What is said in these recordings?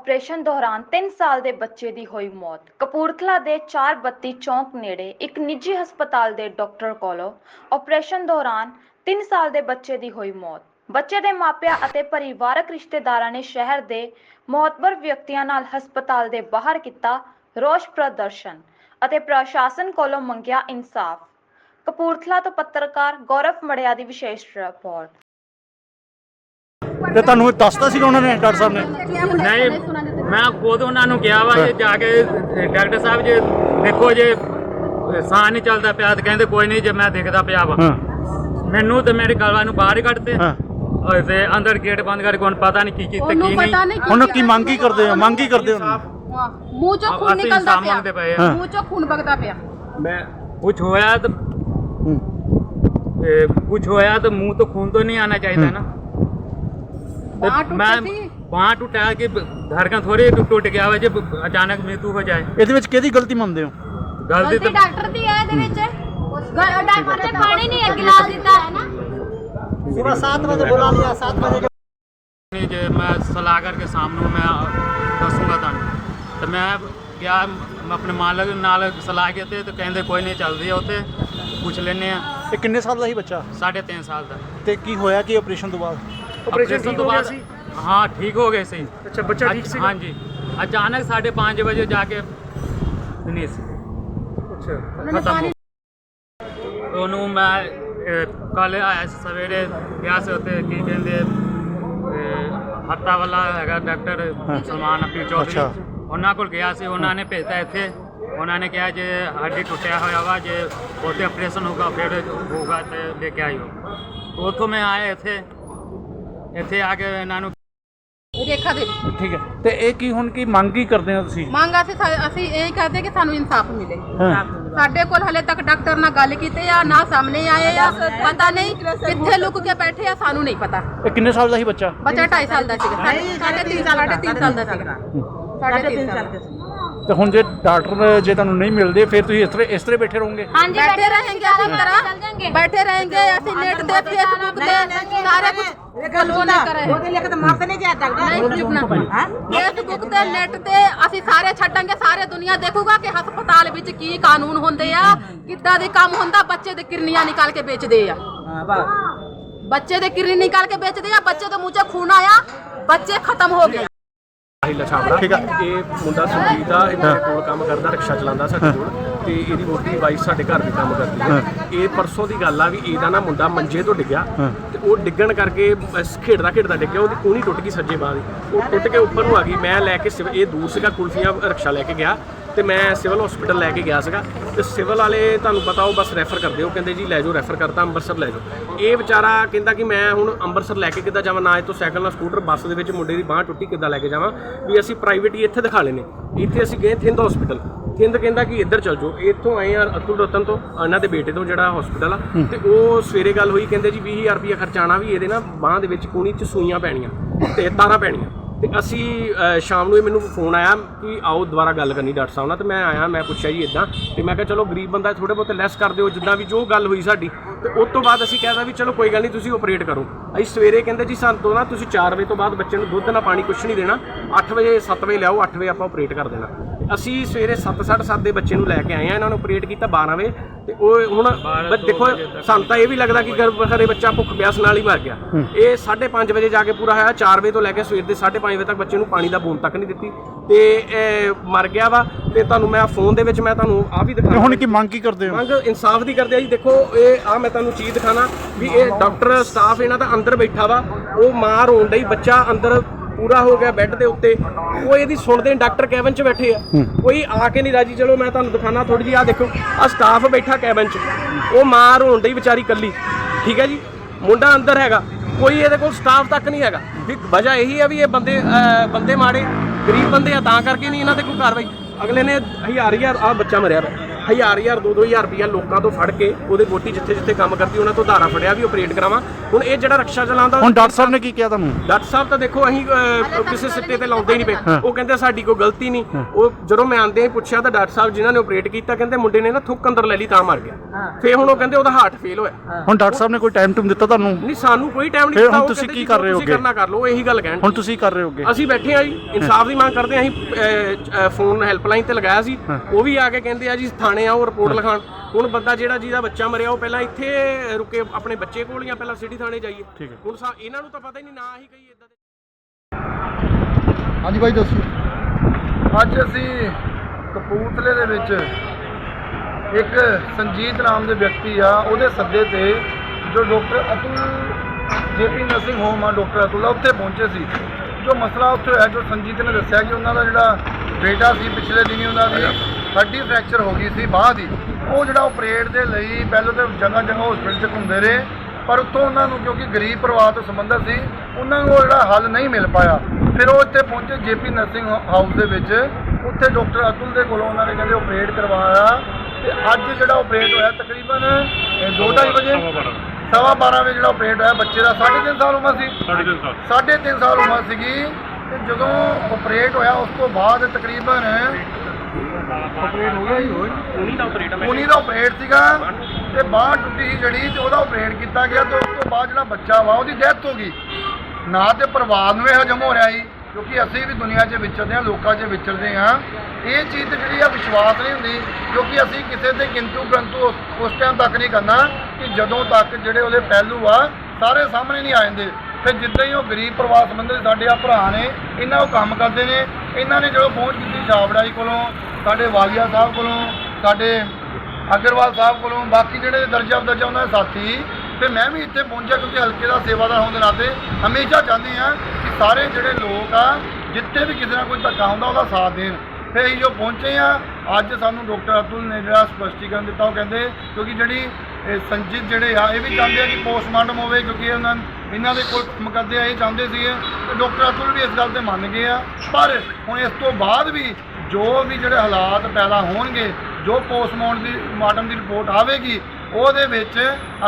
Operation ਦੌਰਾਨ 3 ਸਾਲ ਦੇ ਬੱਚੇ ਦੀ ਹੋਈ ਮੌਤ। ਕਪੂਰਥਲਾ ਦੇ 432 ਚੌਂਕ ਨੇੜੇ ਇੱਕ ਨਿੱਜੀ ਹਸਪਤਾਲ ਦੇ ਡਾਕਟਰ ਕੋਲੋਂ ਆਪਰੇਸ਼ਨ ਦੌਰਾਨ 3 ਸਾਲ ਦੇ ਬੱਚੇ ਦੀ ਹੋਈ ਮੌਤ। ਬੱਚੇ ਦੇ ਮਾਪਿਆਂ ਅਤੇ ਪਰਿਵਾਰਕ ਰਿਸ਼ਤੇਦਾਰਾਂ ਨੇ ਸ਼ਹਿਰ ਦੇ ਮੌਤਬਰ ਵਿਅਕਤੀਆਂ ਨਾਲ ਹਸਪਤਾਲ ਦੇ ਬਾਹਰ ਕੀਤਾ ਰੋਸ ਪ੍ਰਦਰਸ਼ਨ ਅਤੇ ਪ੍ਰਸ਼ਾਸਨ ਕੋਲੋਂ ਮੰਗਿਆ ਇਨਸਾਫ। ਕਪੂਰਥਲਾ ਤੋਂ ਪੱਤਰਕਾਰ ਗੌਰਵ ਮੜਿਆ ਦੀ ਵਿਸ਼ੇਸ਼ ਰਿਪੋਰਟ। ਤੇ ਤੁਹਾਨੂੰ ਇਹ ਦੱਸਤਾ ਸੀਗਾ ਉਹਨਾਂ ਨੇ ਡਾਕਟਰ ਸਾਹਿਬ ਨੇ? ਨਹੀਂ ਮੈਂ ਖੁਦ ਉਹਨਾਂ ਨੂੰ ਕਿਹਾ ਵਾ ਜੇ ਜਾ ਕੇ ਡਾਕਟਰ ਸਾਹਿਬ ਜੇ ਦੇਖੋ ਜੇ ਸਾਹ ਨਹੀਂ ਚੱਲਦਾ ਪਿਆ ਤੇ ਕਹਿੰਦੇ ਕੋਈ ਨਹੀਂ ਜੇ ਮੈਂ ਦੇਖਦਾ ਪਿਆ ਵਾ। ਮੈਨੂੰ ਤੇ ਮੇਰੇ ਗਲਵਾ ਨੂੰ ਬਾਹਰ ਹੀ ਕੱਢਤੇ। ਹਾਂ। ਤੇ ਅੰਦਰ ਗੇਟ ਬੰਦ ਕਰਕੇ ਹੁਣ ਪਤਾ ਨਹੀਂ ਕੀ ਕੀ ਤੇ ਕੀ ਨਹੀਂ। ਹੁਣ ਕੀ ਮੰਗ ਕੀ ਕਰਦੇ ਹੋ ਮੰਗ ਕੀ ਕਰਦੇ ਹੋ ਮੂੰਹ ਚੋਂ ਖੂਨ ਨਿਕਲਦਾ ਪਿਆ। ਮੂੰਹ ਚੋਂ ਖੂਨ ਵਗਦਾ ਪਿਆ। ਮੈਂ ਕੁਝ ਹੋਇਆ ਤਾਂ ਕੁਝ ਹੋਇਆ ਤਾਂ ਮੂੰਹ ਤੋਂ ਖੂਨ ਤੋਂ ਨਹੀਂ ਆਣਾ ਚਾਹੀਦਾ ਨਾ। ਮੈਂ वहाँ टूटा कि धड़कन थोड़ी टूट टूट गया हुआ जब अचानक मृत्यु हो जाए ਇਹਦੇ ਵਿੱਚ ਕਿਹਦੀ ਗਲਤੀ ਮੰਨਦੇ ਹੋ गलती ਗਲਤੀ तो ਡਾਕਟਰ ਦੀ ਹੈ ਇਹਦੇ ਵਿੱਚ ਗ- ਡਾਕਟਰ ਨੇ ਪਾਣੀ ਨਹੀਂ ਇੱਕ ਗਿਲਾਸ ਦਿੱਤਾ ਹੈ ਨਾ नहीं जे मैं सलाह करके सामने मैं दसूंगा ਤੁਹਾਨੂੰ ਤੇ ਮੈਂ ਕਿਹਾ ਮੈਂ ਆਪਣੇ ਮਾਲਕ ਨਾਲ ਸਲਾਹ ਕੀਤੀ ਤੇ ਕਹਿੰਦੇ ਕੋਈ ਨਹੀਂ ਚੱਲਦੀ ਆ ਉੱਥੇ ਪੁੱਛ ਲੈਨੇ ਆ ਇਹ ਕਿੰਨੇ ਸਾਲ ਦਾ ਸੀ ਬੱਚਾ 3.5 ਸਾਲ ਦਾ ਤੇ ਕੀ ਹੋਇਆ ਕੀ ਆਪਰੇਸ਼ਨ ਤੋਂ ਬਾਅਦ ਆਪਰੇਸ਼ਨ ਤੋਂ ਬਾਅਦ ਹਾਂ ਠੀਕ ਹੋ ਗਏ ਸੀ। ਅੱਛਾ ਬੱਚਾ ਠੀਕ ਸੀ ਹਾਂਜੀ। ਅਚਾਨਕ 5:30 ਵਜੇ ਜਾ ਕੇ ਨਹੀਂ ਸੀ। ਅੱਛਾ। ਖਤਮ ਉਹਨੂੰ ਮੈਂ ਕੱਲ ਆਇਆ ਸੀ ਸਵੇਰੇ ਗਿਆ ਸੀ ਉੱਥੇ ਕੀ ਕਹਿੰਦੇ ਹੱਤਾ ਵਾਲਾ ਹੈਗਾ ਡਾਕਟਰ ਸਲਮਾਨ ਅਪੀ ਚੌਧਰੀ। ਅੱਛਾ। ਉਹਨਾਂ ਕੋਲ ਗਿਆ ਸੀ ਉਹਨਾਂ ਨੇ ਭੇਜਤਾ ਇੱਥੇ। ਉਹਨਾਂ ਨੇ ਕਿਹਾ ਜੇ ਹੱਡੀ ਟੁੱਟਿਆ ਹੋਇਆ ਵਾ ਜੇ ਉੱਥੇ ਆਪਰੇਸ਼ਨ ਹੋਗਾ ਫਿਰ ਹੋਗਾ ਤੇ ਲੈ ਕੇ ਆਇਓ। ਉੱਥੋਂ ਮੈਂ ਆਇਆ ਇੱਥੇ। ਇੱਥੇ ਆ ਕੇ ਇਹਨਾਂ ਨੂੰ ਰੇਖਾ ਦੇ। ਠੀਕ ਹੈ। ਤੇ ਇਹ ਕੀ ਹੁਣ ਕੀ ਮੰਗ ਕੀ ਕਰਦੇ ਹੋ ਤੁਸੀਂ? ਮੰਗ ਅਸੀਂ ਸਾ- ਅਸੀਂ ਇਹ ਕਰਦੇ ਕਿ ਸਾਨੂੰ ਇਨਸਾਫ ਮਿਲੇ। ਹਾਂ। ਸਾਡੇ ਕੋਲ ਹਲੇ ਤੱਕ ਡਾਕਟਰ ਨਾਲ ਗੱਲ ਕੀਤੀ ਆ ਨਾ ਸਾਹਮਣੇ ਆਏ ਆ ਪਤਾ ਨਹੀਂ ਕਿੱਥੇ ਲੁਕ ਕੇ ਬੈਠੇ ਆ ਸਾਨੂੰ ਨਹੀਂ ਪਤਾ। ਇਹ ਕਿੰਨੇ ਸਾਲ ਦਾ ਸੀ ਬੱਚਾ? ਬੱਚਾ 2.5 ਸਾਲ ਦਾ ਸੀਗਾ। ਸਾਢੇ 3 ਸਾਲ ਸਾਢੇ 3 ਸਾਲ ਦਾ ਸੀਗਾ। ਸਾਢੇ 3 ਸਾਲ ਦਾ। ਤੇ ਹੁਣ ਜੇ ਡਾਕਟਰ ਜੇ ਤੁਹਾਨੂੰ ਨਹੀਂ ਮਿਲਦੇ ਫਿਰ ਤੁਸੀਂ ਇਸ ਤਰ੍ਹਾਂ ਇਸ ਤਰ੍ਹਾਂ ਬੈਠੇ ਰਹੋਗੇ? ਅਸੀਂ ਸਾਰੇ ਸਾਰੇ ਛੱਡਾਂਗੇ ਦੇਖੂਗਾ ਕਿ ਹਸਪਤਾਲ ਵਿੱਚ ਕੀ ਕਾਨੂੰਨ ਹੁੰਦੇ ਆ ਕਿੱਦਾਂ ਦੇ ਕੰਮ ਹੁੰਦਾ ਬੱਚੇ ਦੇ ਕਿਰਨੀਆਂ ਨਿਕਾਲ ਕੇ ਵੇਚਦੇ ਆ। ਬੱਚੇ ਦੇ ਕਿਰਨੀ ਨਿਕਾਲ ਕੇ ਵੇਚਦੇ ਆ ਬੱਚੇ ਦੇ ਮੂੰਹ 'ਚ ਖੂਨ ਆਇਆ ਬੱਚੇ ਖਤਮ ਹੋ ਗਏ। ਹੀਲਾ ਛਾਪੜਾ। ਠੀਕ ਆ। ਇਹ ਮੁੰਡਾ ਸੁਰਜੀਤ ਆ ਇਹ ਮੇਰੇ ਕੋਲ ਕੰਮ ਕਰਦਾ ਰਿਕਸ਼ਾ ਚਲਾਉਂਦਾ ਸਾਡੇ ਕੋਲ। ਤੇ ਇਹਦੀ ਵੋਟੀ ਵਾਈਫ ਸਾਡੇ ਘਰ ਵੀ ਕੰਮ ਕਰਦੀ ਹੈ। ਇਹ ਪਰਸੋਂ ਦੀ ਗੱਲ ਆ ਵੀ ਇਹਦਾ ਨਾ ਮੁੰਡਾ ਮੰਜੇ ਤੋਂ ਡਿੱਗਿਆ। ਤੇ ਉਹ ਡਿੱਗਣ ਕਰਕੇ ਬਸ ਖੇਡਦਾ ਖੇਡਦਾ ਡਿੱਗਿਆ। ਉਹਦੀ ਕੂਣੀ ਟੁੱਟ ਗਈ ਸੱਜੇ ਬਾਹ ਦੀ। ਉਹ ਟੁੱਟ ਕੇ ਉੱਪਰ ਨੂੰ ਆ ਗਈ। ਮੈਂ ਲੈ ਕੇ ਸਿਵ- ਇਹ ਦੂਰ ਸੀਗਾ ਕੁਲਫੀਆਂ ਰਿਕਸ਼ਾ ਲੈ ਕੇ ਗਿਆ। ਤੇ ਮੈਂ ਸਿਵਲ ਹਸਪੀਟਲ ਲੈ ਕੇ ਗਿਆ ਸੀਗਾ ਤੇ ਸਿਵਲ ਵਾਲੇ ਤੁਹਾਨੂੰ ਪਤਾ ਉਹ ਬਸ ਰੈਫਰ ਕਰਦੇ ਉਹ ਕਹਿੰਦੇ ਜੀ ਲੈ ਜਾਓ ਰੈਫਰ ਕਰਤਾ ਅੰਮ੍ਰਿਤਸਰ ਲੈ ਜਾਓ। ਇਹ ਵਿਚਾਰਾ ਕਹਿੰਦਾ ਕਿ ਮੈਂ ਹੁਣ ਅੰਮ੍ਰਿਤਸਰ ਲੈ ਕੇ ਕਿੱਦਾਂ ਜਾਵਾਂ? ਨਾ ਇਹ ਤੋਂ ਸਾਈਕਲ ਨਾਲ ਸਕੂਟਰ ਬੱਸ ਦੇ ਵਿੱਚ ਮੁੰਡੇ ਦੀ ਬਾਹ ਟੁੱਟੀ ਕਿੱਦਾਂ ਲੈ ਕੇ ਜਾਵਾਂ? ਵੀ ਅਸੀਂ ਪ੍ਰਾਈਵੇਟ ਹੀ ਇੱਥੇ ਦਿਖਾ ਲੈਨੇ ਇੱਥੇ ਅਸੀਂ ਗਏ ਥਿੰਦ ਹਸਪੀਟਲ ਥਿੰਦ ਕਹਿੰਦਾ ਕਿ ਇੱਧਰ ਚੱਲ ਜਾਓ। ਇੱਥੋਂ ਆਏ ਆ ਅਤੁਲ ਰਤਨ ਤੋਂ ਇਹਨਾਂ ਦੇ ਬੇਟੇ ਤੋਂ ਜਿਹੜਾ ਹਸਪੀਟਲ ਆ। ਤੇ ਉਹ ਸਵੇਰੇ ਗੱਲ ਹੋਈ ਕਹਿੰਦੇ ਜੀ 20000 ਰੁਪਏ ਖਰਚਾਣਾ ਵੀ ਇਹਦੇ ਨਾ ਬਾਹ ਦੇ ਵਿੱਚ ਕੂਣੀ 'ਚ ਸੂਈਆਂ ਪੈਣੀਆਂ ਤੇ ਤਾਰਾਂ ਪੈਣੀਆਂ। ਤੇ ਅਸੀਂ ਅ, ਸ਼ਾਮ ਨੂੰ ਹੀ ਮੈਨੂੰ ਫੋਨ ਆਇਆ ਕਿ ਆਓ ਦੁਬਾਰਾ ਗੱਲ ਕਰਨੀ ਡਾਕਟਰ ਸਾਹਿਬ ਨਾਲ ਤੇ ਮੈਂ ਆਇਆ ਮੈਂ ਪੁੱਛਿਆ ਜੀ ਇਦਾਂ ਤੇ ਮੈਂ ਕਿਹਾ ਚਲੋ ਗਰੀਬ ਬੰਦਾ ਥੋੜੇ ਬਹੁਤ ਲੈਸ ਕਰ ਦਿਓ ਜਿੱਦਾਂ ਵੀ ਜੋ ਗੱਲ ਹੋਈ ਸਾਡੀ ਤੇ ਉਸ ਤੋਂ ਬਾਅਦ ਅਸੀਂ ਕਹਿਦਾ ਵੀ ਚਲੋ ਕੋਈ ਗੱਲ ਨਹੀਂ ਤੁਸੀਂ ਆਪਰੇਟ ਕਰੋ। ਅਸੀਂ ਸਵੇਰੇ ਕਹਿੰਦੇ ਜੀ ਸਾਨੂੰ ਤੋਂ ਨਾ ਤੁਸੀਂ 4 ਵਜੇ ਤੋਂ ਬਾਅਦ ਬੱਚੇ ਨੂੰ ਦੁੱਧ ਨਾ ਪਾਣੀ ਕੁਛ ਨਹੀਂ ਦੇਣਾ 8 ਵਜੇ 7 ਵਜੇ ਲਿਆਓ 8 ਵਜੇ ਆਪਾਂ ਆਪਰੇਟ ਕਰ ਦੇਣਾ। ਅਸੀਂ ਸਵੇਰੇ 7:30 ਦੇ ਬੱਚੇ ਨੂੰ ਲੈ ਕੇ ਆਏ ਆ ਇਹਨਾਂ ਨੂੰ ਆਪਰੇਟ ਕੀਤਾ 12 ਵਜੇ। ਤੇ ਉਹ ਹੁਣ ਦੇਖੋ ਸਾਨੂੰ ਤਾਂ ਇਹ ਵੀ ਲੱਗਦਾ ਕਿ ਗਰਭ ਹਰੇ ਬੱਚਾ ਭੁੱਖ ਪਿਆਸ ਨਾਲ ਹੀ ਮਰ ਗਿਆ। ਇਹ 5:30 ਵਜੇ ਜਾ ਕੇ ਪੂਰਾ ਹੋਇਆ 4 ਵਜੇ ਤੋਂ ਲੈ ਕੇ ਸਵੇਰ ਦੇ 5:30 ਵਜੇ ਤੱਕ ਬੱਚੇ ਨੂੰ ਪਾਣੀ ਦਾ ਬੂੰਦ ਤੱਕ ਨਹੀਂ ਦਿੱਤੀ। ਤੇ ਇਹ ਮਰ ਗਿਆ ਵਾ ਤੇ ਤੁਹਾਨੂੰ ਮੈਂ ਫੋਨ ਦੇ ਵਿੱਚ ਮੈਂ ਤੁਹਾਨੂੰ ਆ ਵੀ ਦਿਖਾ ਹੁਣ ਕੀ ਮੰਗ ਕੀ ਕਰਦੇ ਹੋ? ਮੰਗ ਇਨਸਾਫ ਦੀ ਕਰਦੇ ਆ ਜੀ। ਦੇਖੋ ਇਹ ਆ ਮੈਂ ਤੁਹਾਨੂੰ ਚੀਜ਼ ਦਿਖਾਣਾ ਵੀ ਇਹ ਡਾਕਟਰ ਸਟਾਫ ਇਹਨਾਂ ਦਾ ਅੰਦਰ ਬੈਠਾ ਵਾ। ਉਹ ਮਾਰ ਹੋਣ ਡਈ ਬੱਚਾ ਅੰਦਰ ਪੂਰਾ ਹੋ ਗਿਆ ਬੈੱਡ ਦੇ ਉੱਤੇ। ਉਹ ਇਹਦੀ ਸੁਣਦੇ ਡਾਕਟਰ ਕੈਬਨ 'ਚ ਬੈਠੇ ਆ। ਕੋਈ ਆ ਕੇ ਨਹੀਂ ਰਾਜੀ। ਚਲੋ ਮੈਂ ਤੁਹਾਨੂੰ ਦਿਖਾਣਾ ਥੋੜੀ ਜਿਹੀ। ਆ ਦੇਖੋ ਆ ਸਟਾਫ ਬੈਠਾ ਕੈਬਨ 'ਚ। ਉਹ ਮਾਰ ਹੋਣ ਡਈ ਵਿਚਾਰੀ ਕੱਲੀ ਠੀਕ ਹੈ ਜੀ? ਮੁੰਡਾ ਅੰਦਰ ਹੈਗਾ। ਕੋਈ ਇਹਦੇ ਕੋਲ ਸਟਾਫ ਤੱਕ ਨਹੀਂ ਹੈਗਾ। ਵੀ ਵਜ੍ਹਾ ਇਹੀ ਆ ਵੀ ਇਹ ਬੰਦੇ ਬੰਦੇ ਮਾੜੇ ਗਰੀਬ ਬੰਦੇ ਆ। ਤਾਂ ਕਰਕੇ ਨਹੀਂ ਇਹਨਾਂ ਤੇ ਕੋਈ ਕਾਰਵਾਈ। ਅਗਲੇ ਨੇ ਹਜ਼ਾਰ ਹਜ਼ਾਰ ਆ ਬੱਚਾ ਮਰਿਆ ਵਾ। ਹਜ਼ਾਰ ਹਜ਼ਾਰ ਦੋ ਦੋ ਹਜ਼ਾਰ ਰੁਪਇਆ ਲੋਕਾਂ ਤੋਂ ਫੜ ਕੇ ਉਹਦੇ ਗੋਟੀ ਜਿੱਥੇ ਜਿੱਥੇ ਕੰਮ ਕਰਦੀ ਉਹਨਾਂ ਤੋਂ ਧਾਰਾ ਫੜਿਆ ਵੀ ਆਪਰੇਟ ਕਰਾਵਾਂ। ਹੁਣ ਇਹ ਜਿਹੜਾ ਰਕਸ਼ਾ ਚਲਾਉਂਦਾ ਹੁਣ ਡਾਕਟਰ ਸਾਹਿਬ ਨੇ ਕੀ ਕਿਹਾ ਤੁਹਾਨੂੰ? ਡਾਕਟਰ ਸਾਹਿਬ ਤਾਂ ਦੇਖੋ ਅਸੀਂ ਕਿਸੇ ਸਿੱਟੇ ਤੇ ਲਾਉਂਦੇ ਹੀ ਨਹੀਂ ਪਏ। ਉਹ ਕਹਿੰਦੇ ਸਾਡੀ ਕੋਈ ਗਲਤੀ ਨਹੀਂ। ਉਹ ਜਦੋਂ ਮੈਂ ਆਂਦੇ ਹੀ ਪੁੱਛਿਆ ਤਾਂ ਡਾਕਟਰ ਸਾਹਿਬ ਜਿਨ੍ਹਾਂ ਨੇ ਆਪਰੇਟ ਕੀਤਾ ਕਹਿੰਦੇ ਮੁੰਡੇ ਨੇ ਨਾ ਥੁੱਕ ਅੰਦਰ ਲੈ ਲਈ ਤਾਂ ਮਰ ਗਿਆ। ਫੇ ਹੁਣ ਉਹ ਕਹਿੰਦੇ ਉਹਦਾ ਹਾਰਟ ਫੇਲ ਹੋਇਆ। ਹੁਣ ਡਾਕਟਰ ਸਾਹਿਬ ਨੇ ਕੋਈ ਟਾਈਮ ਟੂਮ ਦਿੱਤਾ ਤੁਹਾਨੂੰ? ਨਹੀਂ ਸਾਨੂੰ ਕੋਈ ਟਾਈਮ ਨਹੀਂ ਫਿਰ ਦਿੱਤਾ। ਹੁਣ ਤੁਸੀਂ ਕੀ ਕਰ ਰਹੇ ਤੁਸੀਂ ਹੋਗੇ? ਕਰਨਾ ਕਰ ਲਓ ਇਹੀ ਗੱਲ ਕਹਿਣ ਹੁਣ ਤੁਸੀਂ ਕਰ ਰਹੇ ਹੋਗੇ? ਅਸੀਂ ਬੈਠੇ ਆ ਜੀ ਇਨਸਾਫ ਦੀ ਮੰਗ ਕਰਦੇ ਆ ਅਸੀਂ ਫੋਨ ਹੈਲਪਲਾਈਨ ਤੇ ਲਗਾਇਆ ਸੀ। ਉਹ ਵੀ ਆ ਕੇ ਕਹਿੰਦੇ ਆ ਜੀ ਥਾਣੇ ਆਓ ਰਿਪੋਰਟ ਲਿਖਾਣ। ਹੁਣ ਬੰਦਾ ਜਿਹੜਾ ਜਿਹਦਾ ਬੱਚਾ ਮਰਿਆ ਉਹ ਪਹਿਲਾਂ ਇੱਥੇ ਰੁਕੇ ਆਪਣੇ ਬੱਚੇ ਕੋਲ ਜਾਂ ਪਹਿਲਾਂ ਸਿਟੀ ਥਾਣੇ ਜਾਈਏ। ਠੀਕ ਹੈ। ਹੁਣ ਸਾ- ਇਹਨਾਂ ਨੂੰ ਤਾਂ ਪਤਾ ਹੀ ਨਹੀਂ ਨਾ ਹੀ ਕਹੀ ਇਦਾਂ ਦੇ ਹਾਂਜੀ ਬਾਈ ਦੱਸੋ। ਅੱਜ ਅਸੀਂ ਕਪੂਰਥਲੇ ਦੇ ਵਿੱਚ ਇੱਕ ਸੰਜੀਤ ਨਾਮ ਦੇ ਵਿਅਕਤੀ ਆ ਉਹਦੇ ਸੱਦੇ ਤੇ ਜੋ doctor Atul JP nursing home ਆ ਡਾਕਟਰ ਅਤੁਲ ਆ ਉੱਥੇ ਪਹੁੰਚੇ ਸੀ। ਜੋ ਮਸਲਾ ਉੱਥੇ ਹੋਇਆ ਜੋ ਸੰਜੀਤ ਨੇ ਦੱਸਿਆ ਕਿ ਉਹਨਾਂ ਦਾ ਜਿਹੜਾ ਬੇਟਾ ਸੀ ਪਿਛਲੇ ਦਿਨੀ ਉਹਨਾਂ ਦੀ ਹੱਡੀ ਫ੍ਰੈਕਚਰ ਹੋ ਗਈ ਸੀ ਬਾਹ ਦੀ ਉਹ ਜਿਹੜਾ ਆਪਰੇਟ ਦੇ ਲਈ ਪਹਿਲਾਂ ਤਾਂ ਜਗ੍ਹਾ ਜਗ੍ਹਾ ਹਸਪੀਟਲ 'ਚ ਘੁੰਮਦੇ ਰਹੇ ਪਰ ਉੱਥੋਂ ਉਹਨਾਂ ਨੂੰ ਕਿਉਂਕਿ ਗਰੀਬ ਪਰਿਵਾਰ ਤੋਂ ਸੰਬੰਧਿਤ ਸੀ ਉਹਨਾਂ ਨੂੰ ਉਹ ਜਿਹੜਾ ਹੱਲ ਨਹੀਂ ਮਿਲ ਪਾਇਆ। ਫਿਰ ਉਹ ਇੱਥੇ ਪਹੁੰਚੇ ਜੇਪੀ ਨਰਸਿੰਗ ਹਾਊਸ ਦੇ ਵਿੱਚ। ਉੱਥੇ ਡਾਕਟਰ ਅਤੁਲ ਦੇ ਕੋਲੋਂ ਉਹਨਾਂ ਨੇ ਕਹਿੰਦੇ ਆਪਰੇਟ ਕਰਵਾਇਆ। ਤੇ ਅੱਜ ਜਿਹੜਾ ਆਪਰੇਟ ਹੋਇਆ ਤਕਰੀਬਨ 2:30 ਵਜੇ? ਸਵਾ 12 ਵਜੇ ਜਿਹੜਾ ਆਪਰੇਟ ਹੋਇਆ ਬੱਚੇ ਦਾ 3.5 ਸਾਲ ਉਮਰ ਸੀ। 3.5 ਸਾਲ। 3.5 ਸਾਲ ਉਮਰ ਸੀਗੀ। ਤੇ ਜਦੋਂ ਆਪਰੇਟ ਹੋਇਆ ਉਸ ਤੋਂ ਬਾਅਦ ਤਕਰੀਬਨ ਆਪਰੇਟ ਹੋ ਗਿਆ ਜੀ ਹੋਈ ਉਨੀ ਦਾ ਆਪਰੇਟ ਉਨੀ ਦਾ ਆਪਰੇਟ ਸੀਗਾ ਤੇ ਬਾਹ ਟੁੱਟੀ ਸੀ ਜਿਹੜੀ ਤੇ ਉਹਦਾ ਆਪਰੇਟ ਕੀਤਾ ਗਿਆ ਤੇ ਉਸ ਤੋਂ ਬਾਅਦ ਜਿਹੜਾ ਬੱਚਾ ਵਾ ਉਹਦੀ ਡੈਥ ਹੋ ਗਈ। ਨਾ ਤੇ ਪਰਿਵਾਰ ਨੂੰ ਇਹ ਹਜਮ ਹੋ ਰਿਹਾ ਸੀ ਕਿਉਂਕਿ ਅਸੀਂ ਵੀ ਦੁਨੀਆ 'ਚ ਵਿਚਰਦੇ ਹਾਂ ਲੋਕਾਂ 'ਚ ਵਿਚਰਦੇ ਹਾਂ। ਇਹ ਚੀਜ਼ ਤੇ ਜਿਹੜੀ ਆ ਵਿਸ਼ਵਾਸ ਨਹੀਂ ਹੁੰਦੀ ਕਿਉਂਕਿ ਅਸੀਂ ਕਿਸੇ ਤੇ ਕਿੰਤੂ ਪਰੰਤੂ ਉਸ- ਉਸ ਟਾਈਮ ਤੱਕ ਨਹੀਂ ਕਰਨਾ ਕਿ ਜਦੋਂ ਤੱਕ ਜਿਹੜੇ ਉਹਦੇ ਪਹਿਲੂ ਆ ਸਾਰੇ ਸਾਹਮਣੇ ਨਹੀਂ ਆ ਜਾਂਦੇ। ਫਿਰ ਜਿੱਦਾਂ ਹੀ ਉਹ ਗਰੀਬ ਪਰਿਵਾਰ ਸੰਬੰਧੀ ਸਾਡੇ ਆ ਭਰਾ ਨੇ ਇਹਨਾਂ ਉਹ ਕੰਮ ਕਰਦੇ ਨੇ ਇਹਨਾਂ ਨੇ ਜਦੋਂ ਪਹੁੰਚ ਕੀਤੀ ਛਾਬੜਾ ਜੀ ਕੋਲੋਂ, ਸਾਡੇ ਵਾਲੀਆ ਸਾਹਿਬ ਕੋਲੋਂ, ਸਾਡੇ ਅਗਰਵਾਲ ਸਾਹਿਬ ਕੋਲੋਂ, ਬਾਕੀ ਜਿਹੜੇ ਦਰਜਾ ਦਰਜਾ ਉਹਨਾਂ ਦੇ ਸਾਥੀ, ਤੇ ਮੈਂ ਵੀ ਇੱਥੇ ਪਹੁੰਚਿਆ ਕਿਉਂਕਿ ਹਲਕੇ ਦਾ ਸੇਵਾਦਾਰ ਹੋਣ ਦੇ ਨਾਤੇ ਹਮੇਸ਼ਾ ਚਾਹੁੰਦੇ ਆ ਕਿ ਸਾਰੇ ਜਿਹੜੇ ਲੋਕ ਆ, ਜਿੱਥੇ ਵੀ ਕਿਸੇ ਨਾਲ ਕੋਈ ਧੱਕਾ ਹੁੰਦਾ, ਉਹਦਾ ਸਾਥ ਦੇਣ। ਫਿਰ ਅਸੀਂ ਜੋ ਪਹੁੰਚੇ ਆ ਅੱਜ ਸਾਨੂੰ ਡਾਕਟਰ ਅਤੁਲ ਨੇ ਜਿਹੜਾ ਸਪਸ਼ਟੀਕਰਨ ਦਿੱਤਾ, ਉਹ ਕਹਿੰਦੇ, ਕਿਉਂਕਿ ਜਿਹੜੀ ਇਹ ਸੰਜੀਤ ਜਿਹੜੇ ਆ, ਇਹ ਵੀ ਚਾਹੁੰਦੇ ਆ ਕਿ ਪੋਸਟਮਾਰਟਮ ਹੋਵੇ, ਕਿਉਂਕਿ ਇਹਨਾਂ ਇਹਨਾਂ ਦੇ ਕੋਲ ਮੁਕੱਦੇ ਕਰਦੇ ਆ ਇਹ ਚਾਹੁੰਦੇ ਸੀਗੇ ਤੇ ਡਾਕਟਰ ਅਤੁਲ ਵੀ ਇਸ ਗੱਲ ਤੇ ਮੰਨ ਗਏ ਆ। ਪਰ ਹੁਣ ਇਸ ਤੋਂ ਬਾਅਦ ਵੀ ਜੋ ਵੀ ਜਿਹੜੇ ਹਾਲਾਤ ਪੈਦਾ ਹੋਣਗੇ, ਜੋ ਪੋਸਟਮਾਰਟਮ ਦੀ ਮਾਰਟਮ ਦੀ ਰਿਪੋਰਟ ਆਵੇਗੀ, ਉਹਦੇ ਵਿੱਚ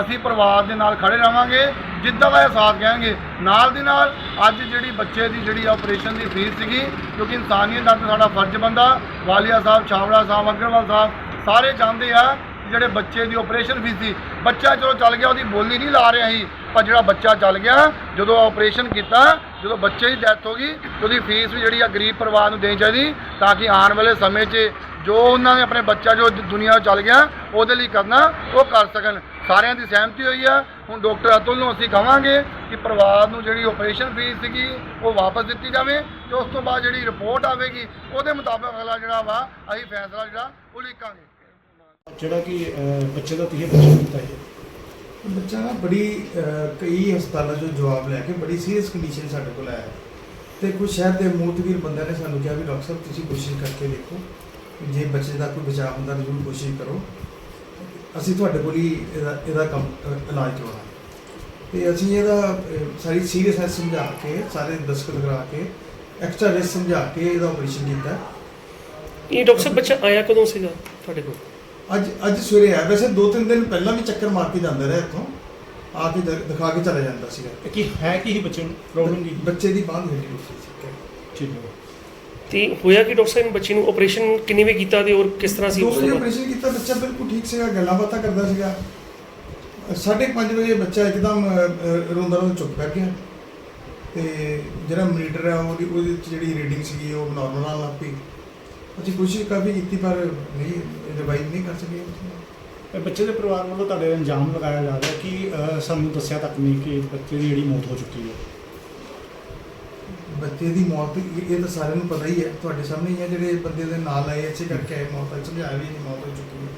ਅਸੀਂ ਪਰਿਵਾਰ ਦੇ ਨਾਲ ਖੜੇ ਰਵਾਂਗੇ ਜਿੱਦਾਂ ਦਾ ਇਹ ਸਾਥ ਕਹਿਣਗੇ ਨਾਲ ਦੀ ਨਾਲ ਅੱਜ ਜਿਹੜੀ ਬੱਚੇ ਦੀ ਜਿਹੜੀ ਆਪਰੇਸ਼ਨ ਦੀ ਫੀਸ ਸੀਗੀ, ਕਿਉਂਕਿ ਇਨਸਾਨੀਅਤ ਦਾ ਸਾਡਾ ਫਰਜ਼ ਬੰਦਾ, ਵਾਲੀਆ ਸਾਹਿਬ ਛਾਵੜਾ ਸਾਹਿਬ, ਅਗਰਵਾਲ ਸਾਹਿਬ, ਸਾਰੇ ਚਾਹੁੰਦੇ ਆ ਕਿ ਜਿਹੜੇ ਬੱਚੇ ਦੀ ਆਪਰੇਸ਼ਨ ਫੀਸ ਸੀ, ਬੱਚਾ ਚਲੋ ਚੱਲ ਗਿਆ, ਉਹਦੀ ਬੋਲੀ ਨਹੀਂ ਲਾ ਰਿਹਾ ਸੀ। ਪਰ ਜਿਹੜਾ ਬੱਚਾ ਚੱਲ ਗਿਆ, ਜਦੋਂ ਆਪਰੇਸ਼ਨ ਕੀਤਾ, ਜਦੋਂ ਬੱਚੇ ਦੀ ਡੈਥ ਹੋ ਗਈ ਉਹਦੀ ਫੀਸ ਵੀ ਜਿਹੜੀ ਆ ਗਰੀਬ ਪਰਿਵਾਰ ਨੂੰ ਦੇਣੀ ਚਾਹੀਦੀ, ਤਾਂ ਕਿ ਆਉਣ ਵਾਲੇ ਸਮੇਂ 'ਚ ਜੋ ਉਹਨਾਂ ਨੇ ਆਪਣੇ ਬੱਚਾ ਜੋ ਦੁਨੀਆ ਚੱਲ ਗਿਆ, ਉਹਦੇ ਲਈ ਕਰਨਾ, ਉਹ ਕਰ ਸਕਣ। ਸਾਰਿਆਂ ਦੀ ਸਹਿਮਤੀ ਹੋਈ ਆ। ਹੁਣ ਡਾਕਟਰ ਅਤੁਲ ਨੂੰ ਅਸੀਂ ਕਹਾਂਗੇ ਕਿ ਪਰਿਵਾਰ ਨੂੰ ਜਿਹੜੀ ਆਪਰੇਸ਼ਨ ਫੀਸ ਸੀਗੀ, ਉਹ ਵਾਪਸ ਦਿੱਤੀ ਜਾਵੇ, ਤੇ ਉਸ ਤੋਂ ਬਾਅਦ ਜਿਹੜੀ ਰਿਪੋਰਟ ਆਵੇਗੀ, ਉਹਦੇ ਮੁਤਾਬਕ ਅਗਲਾ ਜਿਹੜਾ ਵਾ, ਅਸੀਂ ਫੈਸਲਾ ਜਿਹੜਾ ਉਹ ਲਿਖਾਂਗੇ। ਜਿਹੜਾ ਕਿ ਬੱਚੇ ਦਾ ਤੁਸੀਂ ਬੱਚਾ ਕੀਤਾ ਹੈ ਬੱਚਾ ਨਾ ਬੜੀ ਅਹ, ਕਈ ਹਸਪਤਾਲਾਂ ਚੋਂ ਜਵਾਬ ਲੈ ਕੇ ਬੜੀ ਸੀਰੀਅਸ ਕੰਡੀਸ਼ਨ ਸਾਡੇ ਕੋਲ ਆਇਆ ਤੇ ਕੁਝ ਸ਼ਹਿਰ ਦੇ ਮੂਤਵੀਰ ਬੰਦਿਆਂ ਨੇ ਸਾਨੂੰ ਕਿਹਾ ਵੀ ਡਾਕਟਰ ਸਾਹਿਬ ਤੁਸੀਂ ਕੋਸ਼ਿਸ਼ ਕਰਕੇ ਦੇਖੋ ਜੇ ਬੱਚੇ ਦਾ ਕੋਈ ਬਚਾਅ ਹੁੰਦਾ ਜ਼ਰੂਰ ਕੋਸ਼ਿਸ਼ ਕਰੋ। ਅਸੀਂ ਤੁਹਾਡੇ ਕੋਲ ਹੀ ਇਹਦਾ ਇਹਦਾ ਕੰਮ ਅਹ, ਇਲਾਜ ਕਰਵਾਉਣਾ ਤੇ ਅਸੀਂ ਇਹਦਾ ਅਹ, ਸਾਰੀ ਸੀਰੀਅਸਨੈਸ ਸਮਝਾ ਕੇ ਸਾਰੇ ਦਸਤਖਤ ਕਰਾ ਕੇ ਐਕਸਟਰਾ ਰਿਸਕ ਸਮਝਾ ਕੇ ਇਹਦਾ ਆਪਰੇਸ਼ਨ ਕੀਤਾ ਇਹ ਡਾਕਟਰ ਸਾਹਿਬ ਬੱਚਾ ਆਇਆ ਕਦੋਂ ਸੀਗਾ ਤੁਹਾਡੇ ਕੋਲ? ਅੱਜ ਅੱਜ ਸਵੇਰੇ ਆਇਆ ਵੈਸੇ ਦੋ ਤਿੰਨ ਦਿਨ ਪਹਿਲਾਂ ਵੀ ਚੱਕਰ ਮਾਰ ਕੇ ਜਾਂਦਾ ਰਿਹਾ ਇੱਥੋਂ। ਆ ਕੇ ਦ- ਦਿਖਾ ਕੇ ਚਲਾ ਜਾਂਦਾ ਸੀਗਾ। ਕੀ ਹੈ ਕੀ ਸੀ ਬੱਚੇ ਨੂੰ? ਪ੍ਰੋਬਲਮ ਕੀ ਬੱਚੇ ਦੀ ਬਾਂਹ ਹੱਡੀ ਟੁੱਟੀ ਸੀ। ਠੀਕ ਹੈ। ਤੇ ਹੋਇਆ ਕਿ ਡਾਕਟਰ ਸਾਹਿਬ? ਨੇ ਬੱਚੇ ਨੂੰ ਆਪਰੇਸ਼ਨ ਕਿੰਨੇ ਵੇ ਕੀਤਾ ਤੇ ਔਰ ਕਿਸ ਤਰ੍ਹਾਂ ਸੀ? ਉਸ ਵਜੇ ਤੋਂ ਬਾਅਦ ਆਪਰੇਸ਼ਨ ਕੀਤਾ ਬੱਚਾ ਬਿਲਕੁਲ ਠੀਕ ਸੀਗਾ ਗੱਲਾਂ ਬਾਤਾਂ ਕਰਦਾ ਸੀਗਾ। ਸਾਢੇ ਕੁ ਪੰਜ ਵਜੇ ਬੱਚਾ ਇੱਕਦਮ ਰੋਂਦਾ ਰੋਂਦਾ ਚੁੱਪ ਕਰ ਗਿਆ। ਤੇ ਜਿਹੜਾ ਮੀਟਰ ਹੈ ਉਹਦੀ ਉਹਦੇ ਵਿੱਚ ਜਿਹੜੀ ਰੀਡਿੰਗ ਸੀਗੀ ਉਹ ਨਾਰਮਲ ਆਉਣ ਲੱਗ ਪਈ। ਅਸੀਂ ਕੋਸ਼ਿਸ਼ ਕਾਫੀ ਕੀਤੀ ਪਰ ਨਹੀਂ ਰਿਵਾਈਵ ਨਹੀਂ ਕਰ ਸਕੇ। ਇਹ ਬੱਚੇ ਦੇ ਪਰਿਵਾਰ ਵੱਲੋਂ ਤੁਹਾਡੇ ਇਲਜ਼ਾਮ ਲਗਾਇਆ ਜਾ ਰਿਹਾ ਕਿ ਅਹ, ਸਾਨੂੰ ਦੱਸਿਆ ਤੱਕ ਨਹੀਂ ਕਿ ਬੱਚੇ ਦੀ ਜਿਹੜੀ ਮੌਤ ਹੋ ਚੁੱਕੀ ਹੈ। ਬੱਚੇ ਦੀ ਮੌਤ ਇਹ ਇਹ ਤਾਂ ਸਾਰਿਆਂ ਨੂੰ ਪਤਾ ਹੀ ਹੈ। ਤੁਹਾਡੇ ਸਾਹਮਣੇ ਹੀ ਹੈ ਜਿਹੜੇ ਬੰਦੇ ਦੇ ਨਾਲ ਆਏ ਅੱਛੇ ਕਰਕੇ ਆਏ ਮੌਤ ਦਾ ਸਮਝਾਇਆ ਵੀ ਨਹੀਂ ਮੌਤ ਹੋ ਚੁੱਕੀ ਹੈ।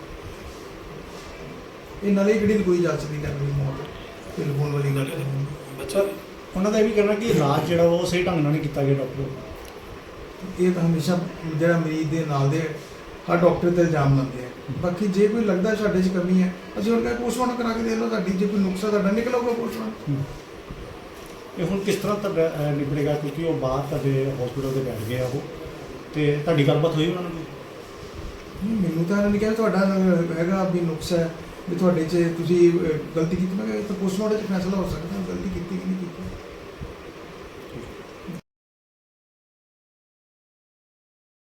ਇਹ ਨਾਲੇ ਕਿਹੜੀ ਕੋਈ ਜਾ ਸਕਦੀ ਗੱਲ ਵੀ ਮੌਤ ਟੈਲੀਫੋਨ ਵਾਲੀ ਗੱਲ ਨਹੀਂ। ਬੱਚਾ ਉਹਨਾਂ ਦਾ ਇਹ ਵੀ ਕਹਿਣਾ ਕਿ ਇਲਾਜ ਜਿਹੜਾ ਉਹ ਸਹੀ ਢੰਗ ਨਾਲ ਨਹੀਂ ਕੀਤਾ ਗਿਆ ਡਾਕਟਰ। ਇਹ ਤਾਂ ਹਮੇਸ਼ਾ ਜਿਹੜਾ ਮਰੀਜ਼ ਦੇ ਨਾਲ ਦੇ ਹਰ ਡਾਕਟਰ ਤੇ ਇਲਜ਼ਾਮ ਲਾਉਂਦੇ ਆ। ਬਾਕੀ ਜੇ ਕੋਈ ਲੱਗਦਾ ਸਾਡੇ 'ਚ ਕਮੀ ਹੈ ਅਸੀਂ ਉਹਨਾਂ ਦਾ ਪੋਸਟਮਾਰਟਮ ਕਰਾ ਕੇ ਦੇ ਲਓ ਸਾਡੀ ਜੇ ਕੋਈ ਨੁਕਸਾ ਤੁਹਾਡਾ ਨਿਕਲੂਗਾ ਪੋਸਟਮਾਰਟਮ। ਇਹ ਹੁਣ ਕਿਸ ਤਰ੍ਹਾਂ ਤੁਹਾਡਾ ਨਿਬੜੇਗਾ? ਕਿਉਂਕਿ ਉਹ ਬਾਹਰ ਤੁਹਾਡੇ ਹਸਪੀਟਲ ਦੇ ਬੈਠ ਗਏ ਆ ਉਹ। ਤੇ ਤੁਹਾਡੀ ਗੱਲਬਾਤ ਹੋਈ ਉਹਨਾਂ ਨਾਲ? ਨਹੀਂ, ਮੈਨੂੰ ਤਾਂ ਇਹਨਾਂ ਨੇ ਕਿਹਾ ਤੁਹਾਡਾ ਹੈਗਾ ਵੀ ਨੁਕਸ ਹੈ ਵੀ ਤੁਹਾਡੇ 'ਚ ਤੁਸੀਂ ਗਲਤੀ ਕੀਤੀ। ਮੈਂ ਕਿਹਾ ਇਹ ਤਾਂ ਪੋਸਟਮਾਰਟਮ 'ਚ ਫੈਸਲਾ ਹੋ ਸਕਦਾ ਗਲਤੀ